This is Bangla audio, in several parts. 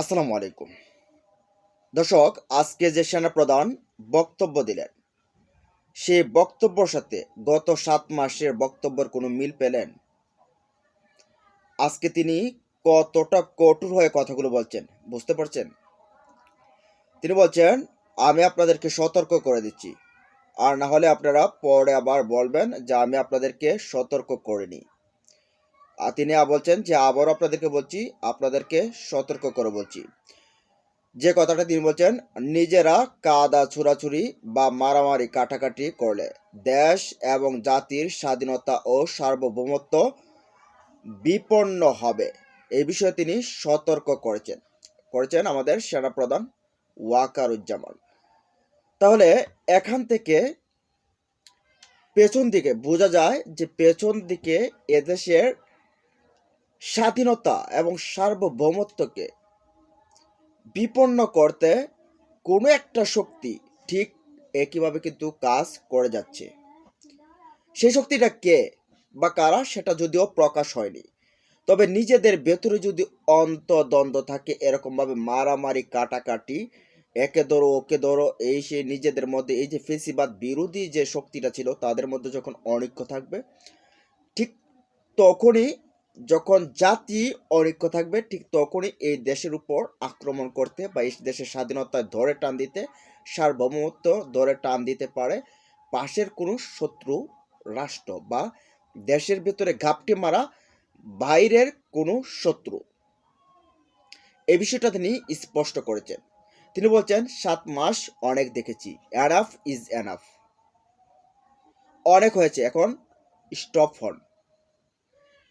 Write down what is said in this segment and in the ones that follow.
আসসালামু আলাইকুম। দর্শক, আজকে যে সেনাপ্রধান বক্তব্য দিলেন, সেই বক্তব্যর সাথে গত সাত মাসের বক্তব্যের কোনো মিল পেলেন? আজকে তিনি কতটা কঠোর হয়ে কথাগুলো বলছেন, বুঝতে পারছেন? তিনি বলছেন, আমি আপনাদেরকে সতর্ক করে দিচ্ছি। আর না হলে আপনারা পরে আবার বলবেন যে আমি আপনাদেরকে সতর্ক করিনি। তিনি বলছেন যে, আবারও আপনাদেরকে বলছি, আপনাদেরকে সতর্ক করে বলছি। যে কথাটা তিনি বলছেন, নিজেরা কাদা ছুরাছুরি বা মারামারি কাটাকাটি করলে দেশ এবং জাতির স্বাধীনতা ও সার্বভৌমত্ব বিপন্ন হবে। এই বিষয়ে তিনি সতর্ক করেছেন। করেছেন আমাদের সেনাপ্রধান ওয়াকারুজ্জামান। তাহলে এখান থেকে পেছন দিকে বোঝা যায় যে, পেছন দিকে এদেশের স্বাধীনতা এবং সার্বভৌমত্বকে বিপন্ন করতে কোনো একটা শক্তি ঠিক একইভাবে কিন্তু কাজ করে যাচ্ছে। সেই শক্তিটা কে বা কারা সেটা যদিও প্রকাশ হয়নি। তবে নিজেদের ভেতরে যদি অন্তদ্বন্দ্ব থাকে, এরকমভাবে মারামারি, কাটাকাটি, একে ধরো, ওকে ধরো, এই সেই নিজেদের মধ্যে, এই যে ফেসিবাদ বিরোধী যে শক্তিটা ছিল, তাদের মধ্যে যখন অনৈক্য থাকবে, ঠিক তখনই যখন জাতি অনৈক্য থাকবে, ঠিক তখনই এই দেশের উপর আক্রমণ করতে বা এই দেশের স্বাধীনতা ধরে টান দিতে, সার্বভৌমত্ব ধরে টান দিতে পারে পাশের কোনো শত্রু, রাষ্ট্র বা দেশের ভিতরে ঘাপটি মারা বাইরের কোনো শত্রু। এই বিষয়টা তিনি স্পষ্ট করেছেন। তিনি বলছেন, সাত মাস অনেক দেখেছি। অ্যানাফ ইজ অ্যানাফ অনেক হয়েছে। এখন স্টপ হন।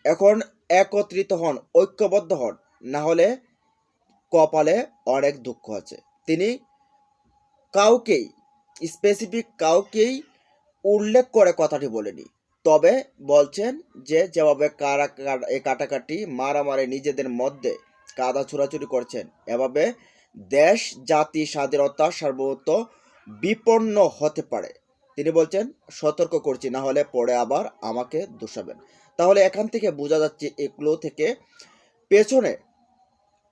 এখন একত্রিত হন, ঐক্যবদ্ধ হন, না হলে কপালে অনেক দুঃখ আছে। তিনি কাউকেই স্পেসিফিক কাউকেই উল্লেখ করে কথাটি বলেনি। তবে বলছেন যে, যেভাবে কারা কাটাকাটি মারামারি নিজেদের মধ্যে কাদা ছুরাছুরি করছেন, এভাবে দেশ, জাতি, স্বাধীনতা সার্বভৌমত্ব বিপন্ন হতে পারে। তিনি বলছেন, সতর্ক করছি, না হলে পরে আবার আমাকে দোষাবেন। তাহলে এখান থেকে বোঝা যাচ্ছে এগুলো থেকে পেছনে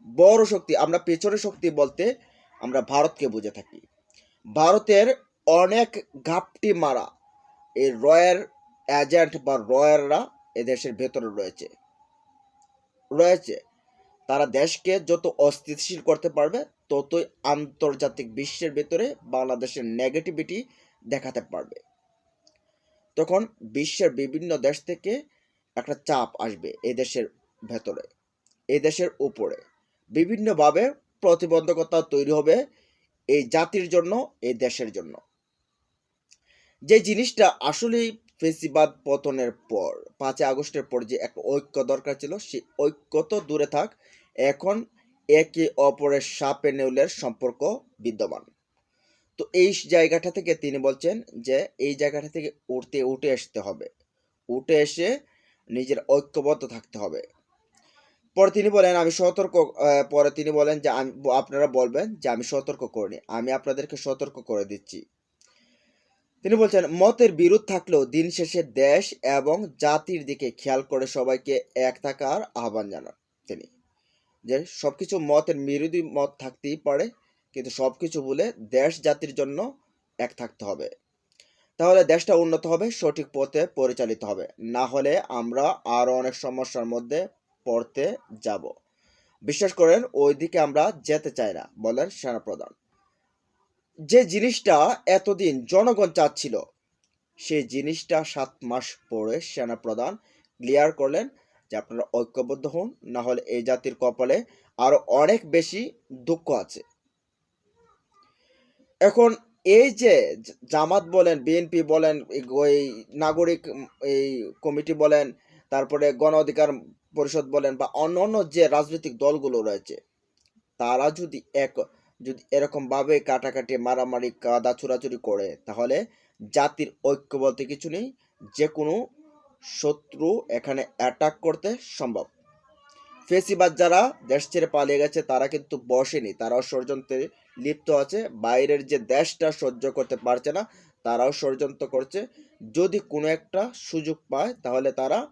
বড় শক্তি, আমরা পেছনে শক্তি বলতে আমরা ভারতকে বুঝে থাকি। ভারতের অনেক ঘাপটি মারা এই রয়ের এজেন্ট বা রয়াররা এদেশের ভেতরে রয়েছে। রয়েছে। তারা দেশকে যত অস্থিতিশীল করতে পারবে, ততই আন্তর্জাতিক বিশ্বের ভেতরে বাংলাদেশের নেগেটিভিটি দেখাতে পারবে। তখন বিশ্বের বিভিন্ন দেশ থেকে একটা চাপ আসবে এই দেশের ভেতরে এই দেশের উপরে। বিভিন্নভাবে প্রতিবন্ধকতা তৈরি হবে এই জাতির জন্য, এই দেশের জন্য। যে জিনিসটা আসলেই ফেসিবাদ পতনের পর, পাঁচই আগস্টের পর যে একটা ঐক্য দরকার ছিল, সেই ঐক্য তো দূরে থাক, এখন একে অপরের সাপে নেউলের সম্পর্ক বিদ্যমান। তো এই জায়গাটা থেকে তিনি বলছেন যে, এই জায়গাটা থেকে উঠতে উঠে আসতে হবে। উঠে এসে নিজের ঐক্যবদ্ধ থাকতে হবে। পরে তিনি বলেন, আমি সতর্ক পরে তিনি বলেন যে, আমি, আপনারা বলবেন যে, আমি সতর্ক করিনি। আমি আপনাদেরকে সতর্ক করে দিচ্ছি। তিনি বলছেন, মতের বিরোধ থাকলেও দিন শেষে দেশ এবং জাতির দিকে খেয়াল করে সবাইকে এক থাকার আহ্বান জানান তিনি। যে, সবকিছু মতের বিরোধী মত থাকতেই পারে কিন্তু সব কিছু বলে দেশ জাতির জন্য এক থাকতে হবে। তাহলে দেশটা উন্নত হবে, সঠিক পথে পরিচালিত হবে। না হলে আমরা আরও অনেক সমস্যার মধ্যে পড়তে যাব। বিশ্বাস করেন, ওইদিকে আমরা যেতে চাই না, বলেন সেনাপ্রধান। যে জিনিসটা এতদিন জনগণ চাচ্ছিল, সেই জিনিসটা সাত মাস পরে সেনাপ্রধান ক্লিয়ার করলেন যে আপনারা ঐক্যবদ্ধ হন, না হলে এই জাতির কপালে আরও অনেক বেশি দুঃখ আছে। এখন এই যে জামাত বলেন, বিএনপি বলেন, এই নাগরিক এই কমিটি বলেন, তারপরে গণ অধিকার পরিষদ বলেন বা অন্য অন্য যে রাজনৈতিক দলগুলো রয়েছে, তারা যদি এক, যদি এরকম ভাবে কাটাকাটি, মারামারি, কাদা চুরাচুরি করে, তাহলে জাতির ঐক্য বলতে কিছু নেই, যে কোনো শত্রু এখানে অ্যাটাক করতে সম্ভব। ফেসিবাদ যারা দেশ ছেড়ে পালিয়ে গেছে, তারা কিন্তু বসেনি। তারাও ষড়যন্ত্রে লিপ্ত আছে। বাইরের যে দেশটা সহ্য করতে পারছে না, তারাও ষড়যন্ত্র করছে। যদি কোনো একটা সুযোগ পায়, তাহলে তারা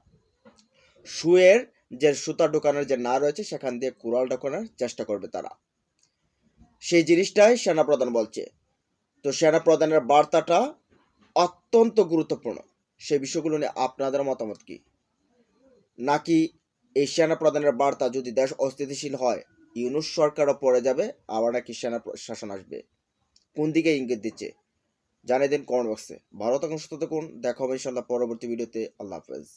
সুয়ের যে সুতা ঢোকানোর যে না রয়েছে, সেখান দিয়ে কুড়াল ঢোকানোর চেষ্টা করবে তারা। সেই জিনিসটাই সেনাপ্রধান বলছে। তো সেনাপ্রধানের বার্তাটা অত্যন্ত গুরুত্বপূর্ণ। সেই বিষয়গুলো নিয়ে আপনাদের মতামত কি? নাকি এই সেনা প্রধানের বার্তা যদি দেশ অস্থিতিশীল হয়, ইউনুস সরকারও পড়ে যাবে, আবার নাকি সেনা শাসন আসবে। কোন দিকে ইঙ্গিত দিচ্ছে? জানিয়ে দিন কমেন্ট বক্সে ভারত থাকুন সুস্থ থাকুন, দেখা হবে ইনশাল্লাহ পরবর্তী ভিডিওতে। আল্লাহ হাফেজ।